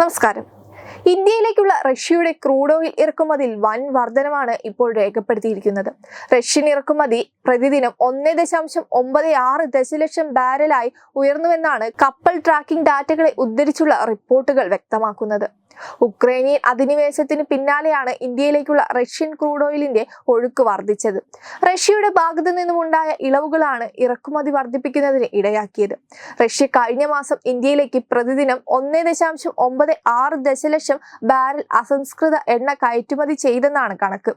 നമസ്കാരം. ഇന്ത്യയിലേക്കുള്ള റഷ്യയുടെ ക്രൂഡ് ഓയിൽ ഇറക്കുമതിയിൽ വൻ വർധനമാണ് ഇപ്പോൾ രേഖപ്പെടുത്തിയിരിക്കുന്നത്. റഷ്യൻ ഇറക്കുമതി പ്രതിദിനം ഒന്ന് ദശാംശം ഒമ്പത് ആറ് ദശലക്ഷം ബാരലായി ഉയർന്നുവെന്നാണ് കപ്പൽ ട്രാക്കിംഗ് ഡാറ്റകളെ ഉദ്ധരിച്ചുള്ള റിപ്പോർട്ടുകൾ വ്യക്തമാക്കുന്നത്. ഉക്രൈനിയൻ അധിനിവേശത്തിന് പിന്നാലെയാണ് ഇന്ത്യയിലേക്കുള്ള റഷ്യൻ ക്രൂഡ് ഓയിലിന്റെ ഒഴുക്ക് വർദ്ധിച്ചത്. റഷ്യയുടെ ഭാഗത്തു നിന്നുമുണ്ടായ ഇളവുകളാണ് ഇറക്കുമതി വർദ്ധിപ്പിക്കുന്നതിന് ഇടയാക്കിയത്. റഷ്യ കഴിഞ്ഞ മാസം ഇന്ത്യയിലേക്ക് പ്രതിദിനം ഒന്ന് ദശാംശം ഒമ്പത് ആറ് ദശലക്ഷം ബാരൽ അസംസ്കൃത എണ്ണ കയറ്റുമതി ചെയ്തെന്നാണ് കണക്ക്.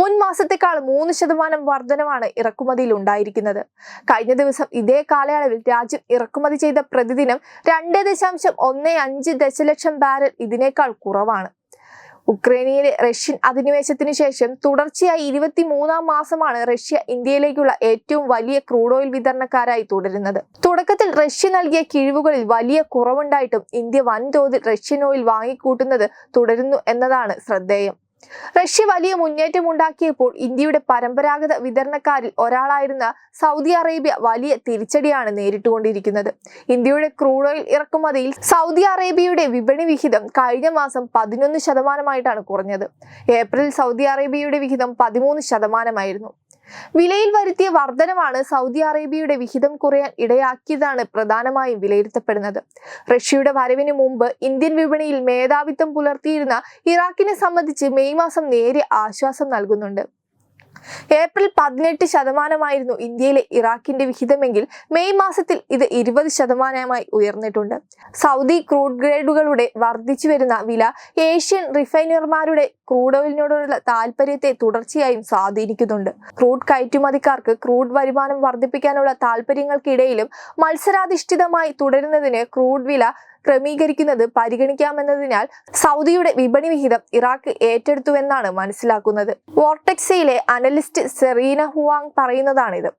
മുൻ മാസത്തെക്കാൾ മൂന്ന് ശതമാനം വർധനമാണ് ഇറക്കുമതിയിൽ ഉണ്ടായിരിക്കുന്നത് കഴിഞ്ഞ ദിവസം ഇതേ കാലയളവിൽ രാജ്യം ഇറക്കുമതി ചെയ്ത പ്രതിദിനം രണ്ട് ദശാംശം ഒന്ന് അഞ്ച് ദശലക്ഷം ബാരൽ ഇതിനേക്കാൾ കുറവാണ്. ഉക്രൈനിയയിലെ റഷ്യൻ അധിനിവേശത്തിന് ശേഷം തുടർച്ചയായി ഇരുപത്തി മൂന്നാം മാസമാണ് റഷ്യ ഇന്ത്യയിലേക്കുള്ള ഏറ്റവും വലിയ ക്രൂഡ് ഓയിൽ വിതരണക്കാരായി തുടരുന്നത്. തുടക്കത്തിൽ റഷ്യ നൽകിയ കിഴിവുകളിൽ വലിയ കുറവുണ്ടായിട്ടും ഇന്ത്യ വൻതോതിൽ റഷ്യൻ ഓയിൽ വാങ്ങിക്കൂട്ടുന്നത് തുടരുന്നു എന്നതാണ് ശ്രദ്ധേയം. റഷ്യ വലിയ മുന്നേറ്റം ഉണ്ടാക്കിയപ്പോൾ ഇന്ത്യയുടെ പരമ്പരാഗത വിതരണക്കാരിൽ ഒരാളായിരുന്ന സൗദി അറേബ്യ വലിയ തിരിച്ചടിയാണ് നേരിട്ടുകൊണ്ടിരിക്കുന്നത്. ഇന്ത്യയുടെ ക്രൂഡ് ഓയിൽ ഇറക്കുമതിയിൽ സൗദി അറേബ്യയുടെ വിപണി വിഹിതം കഴിഞ്ഞ മാസം പതിനൊന്ന് ശതമാനമായിട്ടാണ് കുറഞ്ഞത്. ഏപ്രിൽ സൗദി അറേബ്യയുടെ വിഹിതം പതിമൂന്ന് ശതമാനമായിരുന്നു. വിലയിൽ വരുത്തിയ വർധനമാണ് സൗദി അറേബ്യയുടെ വിഹിതം കുറയാൻ ഇടയാക്കിയതാണ് പ്രധാനമായും വിലയിരുത്തപ്പെടുന്നത്. റഷ്യയുടെ വരവിന് മുമ്പ് ഇന്ത്യൻ വിപണിയിൽ മേധാവിത്വം പുലർത്തിയിരുന്ന ഇറാഖിനെ സംബന്ധിച്ച് മെയ് മാസം നേരിയ ആശ്വാസം നൽകുന്നുണ്ട്. ഏപ്രിൽ പതിനെട്ട് ശതമാനമായിരുന്നു ഇന്ത്യയിലെ ഇറാഖിന്റെ വിഹിതമെങ്കിൽ മെയ് മാസത്തിൽ ഇത് ഇരുപത് ശതമാനമായി ഉയർന്നിട്ടുണ്ട്. സൗദി ക്രൂഡ് ഗ്രേഡുകളുടെ വർദ്ധിച്ചു വരുന്ന വില ഏഷ്യൻ റിഫൈനർമാരുടെ ക്രൂഡ് ഓയിലിനോടുള്ള താല്പര്യത്തെ തുടർച്ചയായും സ്വാധീനിക്കുന്നുണ്ട്. ക്രൂഡ് കയറ്റുമതിക്കാർക്ക് ക്രൂഡ് വരുമാനം വർദ്ധിപ്പിക്കാനുള്ള താല്പര്യങ്ങൾക്കിടയിലും മത്സരാധിഷ്ഠിതമായി തുടരുന്നതിന് ക്രൂഡ് വില ക്രമീകരിക്കുന്നത് പരിഗണിക്കാമെന്നതിനാൽ സൗദിയുടെ വിപണി വിഹിതം ഇറാഖ് ഏറ്റെടുത്തുവെന്നാണ് മനസ്സിലാക്കുന്നത്. വോർട്ടെക്സയിലെ അനലിസ്റ്റ് സെറീന ഹുവാങ് പറയുന്നതാണിത്.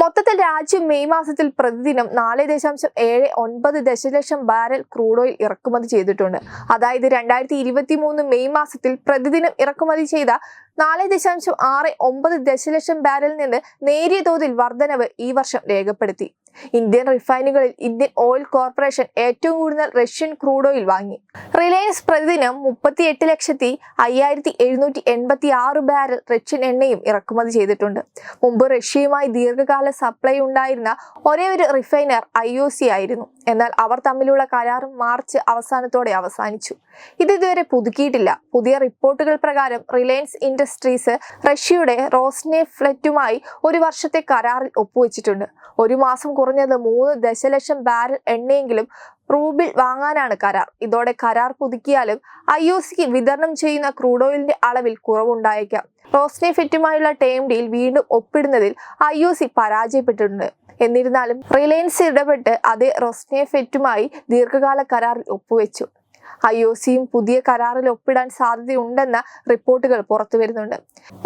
മൊത്തത്തിൽ രാജ്യം മെയ് മാസത്തിൽ പ്രതിദിനം നാല് ദശാംശം ഏഴ് ഒൻപത് ദശലക്ഷം ബാരൽ ക്രൂഡ് ഓയിൽ ഇറക്കുമതി ചെയ്തിട്ടുണ്ട്. അതായത് രണ്ടായിരത്തി ഇരുപത്തി മൂന്ന് മെയ് മാസത്തിൽ പ്രതിദിനം ഇറക്കുമതി ചെയ്ത നാല് ദശാംശം ആറ് ഒമ്പത് ദശലക്ഷം ബാരലിൽ നിന്ന് നേരിയ തോതിൽ വർധനവ് ഈ വർഷം രേഖപ്പെടുത്തി. ഇന്ത്യൻ റിഫൈനുകളിൽ ഇന്ത്യൻ ഓയിൽ കോർപ്പറേഷൻ ഏറ്റവും കൂടുതൽ റഷ്യൻ ക്രൂഡ് ഓയിൽ വാങ്ങി. റിലയൻസ് പ്രതിദിനം മുപ്പത്തി എട്ട് ലക്ഷത്തി അയ്യായിരത്തി എഴുന്നൂറ്റി എൺപത്തി ആറ് ബാരൽ റഷ്യൻ എണ്ണയും ഇറക്കുമതി ചെയ്തിട്ടുണ്ട്. മുമ്പ് റഷ്യയുമായി ദീർഘകാല സപ്ലൈ ഉണ്ടായിരുന്ന ഒരേ ഒരു റിഫൈനർ ഐ ഒ സി ആയിരുന്നു. എന്നാൽ അവർ തമ്മിലുള്ള കരാറും മാർച്ച് അവസാനത്തോടെ അവസാനിച്ചു. ഇത് ഇതുവരെ പുതുക്കിയിട്ടില്ല. പുതിയ റിപ്പോർട്ടുകൾ പ്രകാരം റിലയൻസ് ഇൻഡസ്ട്രീസ് റഷ്യയുടെ റോസ്നെ ഫ്ലറ്റുമായി ഒരു വർഷത്തെ കരാറിൽ ഒപ്പുവെച്ചിട്ടുണ്ട്. ഒരു മാസം കുറഞ്ഞത് മൂന്ന് ദശലക്ഷം ബാരൽ എണ്ണയെങ്കിലും റൂബിൽ വാങ്ങാനാണ് കരാർ. ഇതോടെ കരാർ പുതുക്കിയാലും ഐ ഒ സിക്ക് വിതരണം ചെയ്യുന്ന ക്രൂഡ് ഓയിലിന്റെ അളവിൽ കുറവുണ്ടായേക്കാം. റോസ്നെ ഫെറ്റുമായുള്ള ടേം ഡീൽ വീണ്ടും ഒപ്പിടുന്നതിൽ ഐ ഒ സി പരാജയപ്പെട്ടിട്ടുണ്ട്. എന്നിരുന്നാലും റിലയൻസ് ഇടപെട്ട് അതേ റോസ്നെ ഫെറ്റുമായി ദീർഘകാല കരാറിൽ ഒപ്പുവെച്ചു. ഐ ഒ സിയും പുതിയ കരാറിൽ ഒപ്പിടാൻ സാധ്യതയുണ്ടെന്ന റിപ്പോർട്ടുകൾ പുറത്തു വരുന്നുണ്ട്.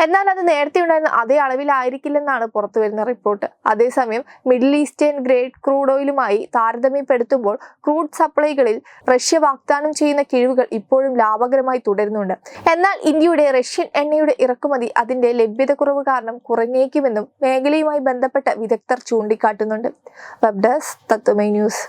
എന്നാൽ അത് നേരത്തെ ഉണ്ടായിരുന്ന അതേ അളവിലായിരിക്കില്ലെന്നാണ് പുറത്തു വരുന്ന റിപ്പോർട്ട്. അതേസമയം മിഡിൽ ഈസ്റ്റേൺ ഗ്രേഡ് ക്രൂഡ് ഓയിലുമായി താരതമ്യപ്പെടുത്തുമ്പോൾ ക്രൂഡ് സപ്ലൈകളിൽ റഷ്യ വാഗ്ദാനം ചെയ്യുന്ന കിഴിവുകൾ ഇപ്പോഴും ലാഭകരമായി തുടരുന്നുണ്ട്. എന്നാൽ ഇന്ത്യയുടെ റഷ്യൻ എണ്ണയുടെ ഇറക്കുമതി അതിന്റെ ലഭ്യതക്കുറവ് കാരണം കുറഞ്ഞേക്കുമെന്നും മേഖലയുമായി ബന്ധപ്പെട്ട വിദഗ്ധർ ചൂണ്ടിക്കാട്ടുന്നുണ്ട്. Web desk Tatwamayi news.